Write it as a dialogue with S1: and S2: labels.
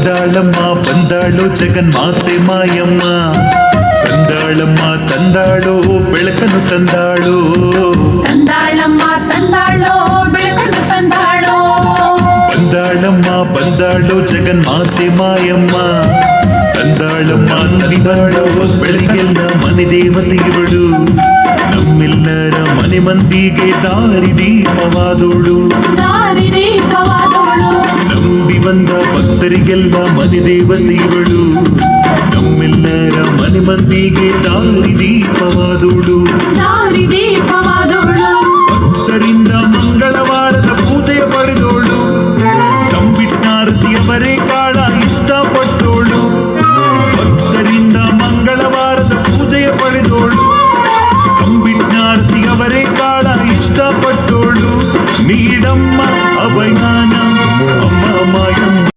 S1: ಬಂದಾಳಮ್ಮ ಬಂದಾಳು ಜಗನ್ಮಾತೆ ಮಾಯಮ್ಮ ತಂದಾಳಮ್ಮ ತಂದಾಳು ಬೆಳಕನ್ನು ತಂದಾಳು
S2: ತಂದಾಳಮ್ಮ ತಂದಾಳೋ ಬೆಳಕನ್ನು ತಂದಾಳೋ
S1: ಬಂದಾಳಮ್ಮ ಬಂದಾಳು ಜಗನ್ಮಾತೆ ಮಾಯಮ್ಮ ತಂದಾಳಮ್ಮ ತಂದಾಳು ಬೆಳಗೆಲ್ಲ ಮನೆ ದೇವತೆ ಇವಳು ನಮ್ಮೆಲ್ಲರ ಮನೆ ಮಂದಿಗೆ ದಾರಿ ದೀಪವಾದೋಳು
S2: ದಾರಿ ದೀಪವಾದವಳು ನಂಬಿ ಬಂದ
S1: ಭಕ್ತರಿಗೆಲ್ಲ ಮನೆ ದೇವತೆಗಳು. ನಮ್ಮೆಲ್ಲರ ಮನೆ ಮಂದಿಗೆ ದಾರಿ ದೀಪವಾದೋಡು. ಭಕ್ತರಿಂದ ಮಂಗಳವಾರದ ಪೂಜೆ ಪಡೆದೋಳು ತಂಬಿಟ್ಟಾರತಿಯವರೇ ಕಾಳ ಇಷ್ಟಪಟ್ಟೋಳು ಭಕ್ತರಿಂದ ಮಂಗಳವಾರದ ಪೂಜೆ ಪಡೆದೋಳು ತಂಬಿಟ್ಟಾರತಿಯವರೇ ಕಾಳ ಇಷ್ಟಪಟ್ಟೋಳು ನೀಡಮ್ಮ ಅಭಯಾನ